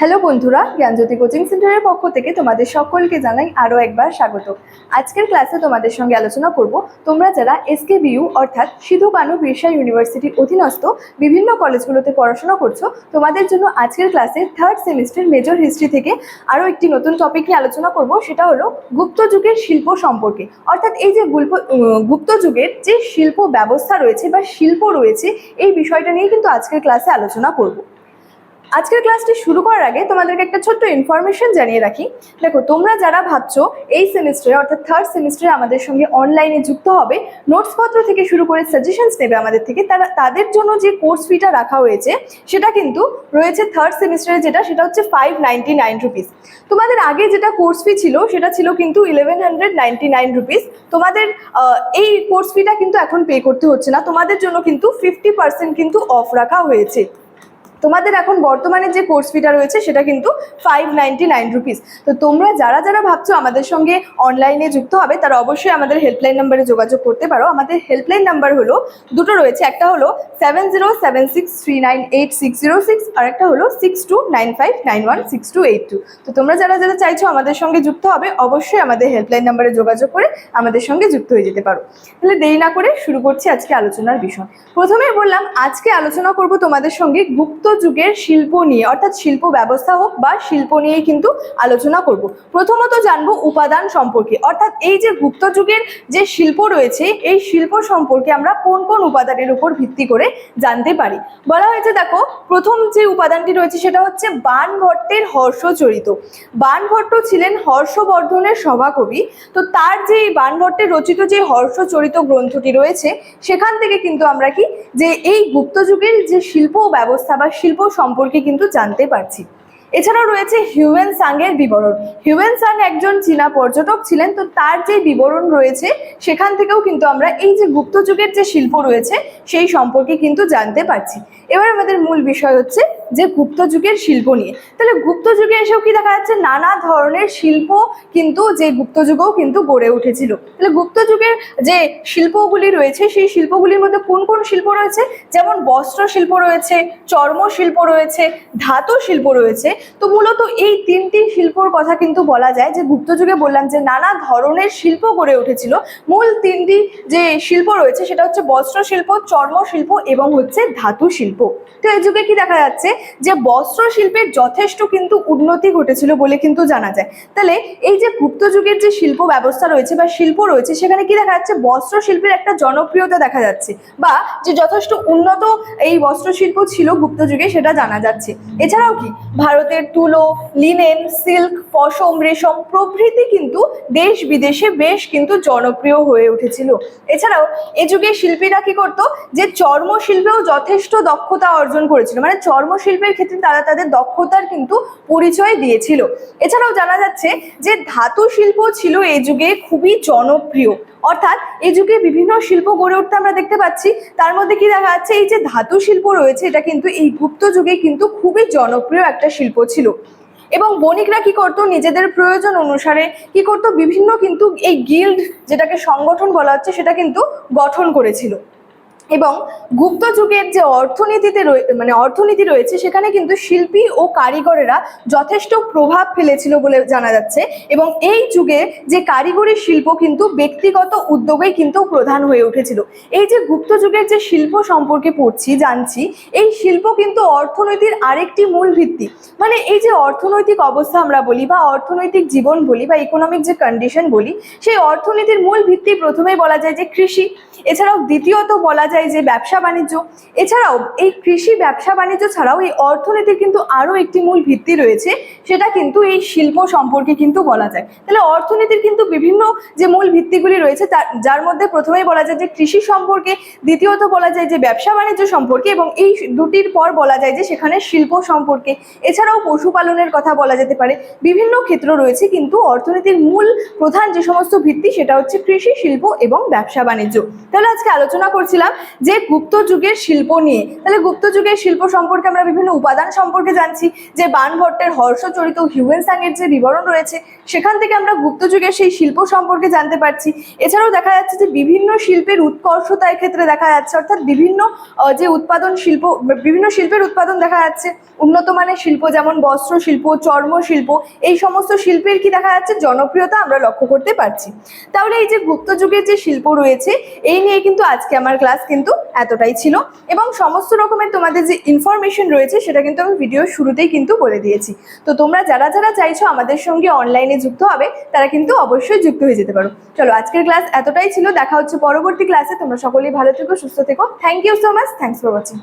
Hello বন্ধুরা, জ্ঞানজ্যোতি coaching সেন্টারের পক্ষ থেকে তোমাদের সকলকে জানাই আরও একবার স্বাগত। আজকের ক্লাসে তোমাদের সঙ্গে আলোচনা করব, তোমরা যারা এসকে বিইউ অর্থাৎ সিধু কানু বিরসা ইউনিভার্সিটির অধীনস্থ বিভিন্ন কলেজগুলোতে পড়াশোনা করছ, তোমাদের জন্য আজকের ক্লাসে থার্ড সেমিস্টার মেজর হিস্ট্রি থেকে আরও একটি নতুন টপিক নিয়ে আলোচনা করব, সেটা হলো গুপ্ত যুগের শিল্প সম্পর্কে। অর্থাৎ এই যে গুল্প গুপ্ত যুগের যে শিল্প ব্যবস্থা রয়েছে বা শিল্প রয়েছে, এই বিষয়টা নিয়ে কিন্তু আজকের ক্লাসে আলোচনা করব। আজকের ক্লাসটি শুরু করার আগে তোমাদেরকে একটা ছোট্ট ইনফরমেশন জানিয়ে রাখি। দেখো, তোমরা যারা ভাবছ এই সেমিস্টারে অর্থাৎ থার্ড সেমিস্টারে আমাদের সঙ্গে অনলাইনে যুক্ত হবে নোটসপত্র থেকে শুরু করে সাজেশনস নেবে আমাদের থেকে, তারা, তাদের জন্য যে কোর্স ফিটা রাখা হয়েছে, সেটা কিন্তু রয়েছে থার্ড সেমিস্টারে যেটা, সেটা হচ্ছে ফাইভ নাইনটি নাইন রুপিস তোমাদের আগে যেটা কোর্স ফি ছিল, সেটা ছিল কিন্তু eleven hundred ninety nine rupees তোমাদের এই কোর্স ফিটা কিন্তু এখন পে করতে হচ্ছে না। তোমাদের জন্য কিন্তু ফিফটি পার্সেন্ট কিন্তু অফ রাখা হয়েছে। তোমাদের এখন বর্তমানে যে কোর্স ফিটা রয়েছে, সেটা কিন্তু ফাইভ নাইনটি নাইন রুপিস তো তোমরা যারা যারা ভাবছ আমাদের সঙ্গে অনলাইনে যুক্ত হবে, তারা অবশ্যই আমাদের হেল্পলাইন নাম্বারে যোগাযোগ করতে পারো। আমাদের হেল্পলাইন নাম্বার হলো, দুটো রয়েছে। একটা হলো seven zero seven six three nine eight six zero six আর একটা হলো six two nine five nine one six two eight two তো তোমরা যারা যারা চাইছো আমাদের সঙ্গে যুক্ত হবে, অবশ্যই আমাদের হেল্পলাইন নাম্বারে যোগাযোগ করে আমাদের সঙ্গে যুক্ত হয়ে যেতে পারো। তাহলে দেরি না করে শুরু করছি আজকে আলোচনার বিষয়। প্রথমেই বললাম, আজকে আলোচনা করব তোমাদের সঙ্গে গুপ্ত যুগের শিল্প নিয়ে, অর্থাৎ শিল্প ব্যবস্থা হোক বা শিল্প নিয়ে কিন্তু আলোচনা করব। প্রথমত জানব উপাদান সম্পর্কে, অর্থাৎ এই যে গুপ্ত যুগের যে শিল্প রয়েছে, এই শিল্প সম্পর্কে আমরা কোন কোন উপাদানের উপর ভিত্তি করে জানতে পারি? বলা হয়েছে দেখো, প্রথম যে উপাদানটি রয়েছে সেটা হচ্ছে বাণভট্টের হর্ষচরিত। বাণভট্ট ছিলেন হর্ষবর্ধনের সভাকবি। তো তার যে এই বাণভট্টের রচিত যে হর্ষচরিত গ্রন্থটি রয়েছে, সেখান থেকে কিন্তু আমরা কি, যে এই গুপ্ত যুগের যে শিল্প ব্যবস্থা বা শিল্প সম্পর্কে কিন্তু জানতে পারছি। এছাড়াও রয়েছে হিউয়েন এর বিবরণ। হিউয়েন সাং একজন চীনা পর্যটক ছিলেন, তো তার যে বিবরণ রয়েছে, সেখান থেকেও কিন্তু আমরা এই যে গুপ্তযুগের যে শিল্প রয়েছে, সেই সম্পর্কে কিন্তু জানতে পারছি। এবার আমাদের মূল বিষয় হচ্ছে যে গুপ্ত যুগের শিল্প নিয়ে। তাহলে গুপ্ত যুগে এসেও কি দেখা যাচ্ছে? নানা ধরনের শিল্প কিন্তু যে গুপ্ত যুগেও কিন্তু গড়ে উঠেছিল। তাহলে গুপ্ত যুগের যে শিল্পগুলি রয়েছে, সেই শিল্পগুলির মধ্যে কোন কোন শিল্প রয়েছে? যেমন বস্ত্র শিল্প রয়েছে, চর্ম শিল্প রয়েছে, ধাতু শিল্প রয়েছে। তো মূলত এই তিনটি শিল্পর কথা কিন্তু বলা যায় যে গুপ্ত যুগে বললাম যে নানা ধরনের শিল্প গড়ে উঠেছিল। মূল তিনটি যে শিল্প রয়েছে সেটা হচ্ছে বস্ত্র শিল্প, চর্ম শিল্প এবং হচ্ছে ধাতু শিল্প। তো এই যুগে কি দেখা যাচ্ছে যে বস্ত্র শিল্পের যথেষ্ট কিন্তু উন্নতি ঘটেছিল বলে কিন্তু জানা যায়। তাহলে এই যে গুপ্ত যুগের যে শিল্প ব্যবস্থা রয়েছে বা শিল্প রয়েছে, সেখানে কি দেখা যাচ্ছে বস্ত্র শিল্পের একটা জনপ্রিয়তা দেখা যাচ্ছে বা যে যথেষ্ট উন্নত এই বস্ত্র শিল্প ছিল গুপ্ত যুগে সেটা জানা যাচ্ছে। এছাড়াও কি ভারতের তুলো লিনেন সিল্ক পশম রেশম প্রভৃতি কিন্তু দেশ বিদেশে বেশ কিন্তু জনপ্রিয় হয়ে উঠেছিল। এছাড়াও এ যুগে শিল্পীরা কি করতো যে চর্ম শিল্পেও যথেষ্ট দক্ষতা অর্জন করেছিল। মানে চর্ম শিল্পের ক্ষেত্রে তারা তাদের দক্ষতার কিন্তু পরিচয় দিয়েছিল। এছাড়াও জানা যাচ্ছে যে ধাতু শিল্প ছিল এই যুগে খুবই জনপ্রিয়। অর্থাৎ এই যুগে বিভিন্ন শিল্প গড়ে উঠতে আমরা দেখতে পাচ্ছি। তার মধ্যে কি দেখা যাচ্ছে? এই যে ধাতু শিল্প রয়েছে, এটা কিন্তু এই গুপ্ত যুগে কিন্তু খুবই জনপ্রিয় একটা শিল্প ছিল। এবং বণিকরা কি করতো? নিজেদের প্রয়োজন অনুসারে কি করতো? বিভিন্ন কিন্তু এই গিল্ড যেটাকে সংগঠন বলা হচ্ছে, সেটা কিন্তু গঠন করেছিল। এবং গুপ্ত যুগের যে অর্থনীতিতে মানে অর্থনীতি রয়েছে, সেখানে কিন্তু শিল্পী ও কারিগরেরা যথেষ্ট প্রভাব ফেলেছিল বলে জানা যাচ্ছে। এবং এই যুগে যে কারিগরি শিল্প কিন্তু ব্যক্তিগত উদ্যোগেই কিন্তু প্রধান হয়ে উঠেছিল। এই যে গুপ্ত যুগের যে শিল্প সম্পর্কে পড়ছি, জানছি, এই শিল্প কিন্তু অর্থনীতির আরেকটি মূল ভিত্তি। মানে এই যে অর্থনৈতিক অবস্থা আমরা বলি বা অর্থনৈতিক জীবন বলি বা ইকোনমিক যে কন্ডিশন বলি, সেই অর্থনীতির মূল ভিত্তি প্রথমেই বলা যায় যে কৃষি। এছাড়াও দ্বিতীয়ত বলা যায় যে ব্যবসা বাণিজ্য, এছাড়াও এই কৃষি ব্যবসা বাণিজ্য ছাড়াও এই অর্থনীতির কিন্তু আরও একটি মূল ভিত্তি রয়েছে, সেটা কিন্তু এই শিল্প সম্পর্কে কিন্তু বলা যায়। তাহলে অর্থনীতির কিন্তু বিভিন্ন যে মূল ভিত্তিগুলি রয়েছে, তার, যার মধ্যে প্রথমেই বলা যায় যে কৃষি সম্পর্কে, দ্বিতীয়ত বলা যায় যে ব্যবসা বাণিজ্য সম্পর্কে, এবং এই দুটির পর বলা যায় যে সেখানে শিল্প সম্পর্কে। এছাড়াও পশুপালনের কথা বলা যেতে পারে, বিভিন্ন ক্ষেত্র রয়েছে, কিন্তু অর্থনীতির মূল প্রধান যে সমস্ত ভিত্তি, সেটা হচ্ছে কৃষি, শিল্প এবং ব্যবসা বাণিজ্য। তাহলে আজকে আলোচনা করছিলাম যে গুপ্ত যুগের শিল্প নিয়ে। তাহলে গুপ্ত যুগের শিল্প সম্পর্কে আমরা বিভিন্ন উপাদান সম্পর্কে জানছি, যে বানভট্টের হর্ষচরিত হিউয়েন সাংয়ের যে বিবরণ রয়েছে, সেখান থেকে আমরা গুপ্ত যুগের সেই শিল্প সম্পর্কে জানতে পারছি। এছাড়াও দেখা যাচ্ছে যে বিভিন্ন শিল্পের উৎকর্ষতার ক্ষেত্রে দেখা যাচ্ছে, অর্থাৎ বিভিন্ন যে উৎপাদন শিল্প, বিভিন্ন শিল্পের উৎপাদন দেখা যাচ্ছে। উন্নত মানের শিল্প যেমন বস্ত্র শিল্প, চর্ম শিল্প, এই সমস্ত শিল্পের কি দেখা যাচ্ছে? জনপ্রিয়তা আমরা লক্ষ্য করতে পারছি। তাহলে এই যে গুপ্ত যুগের যে শিল্প রয়েছে, এই নিয়ে কিন্তু আজকে আমার ক্লাস কিন্তু এতটাই ছিল। এবং সমস্ত রকমের তোমাদের যে ইনফরমেশন রয়েছে, সেটা কিন্তু আমি ভিডিও শুরুতেই কিন্তু বলে দিয়েছি। তো তোমরা যারা যারা চাইছো আমাদের সঙ্গে অনলাইনে যুক্ত হবে, তারা কিন্তু অবশ্যই যুক্ত হয়ে যেতে পারো। চলো, আজকের ক্লাস এতটাই ছিল। দেখা হচ্ছে পরবর্তী ক্লাসে তোমরা সকলেই ভালো থেকো, সুস্থ থেকো। Thank you so much thanks for watching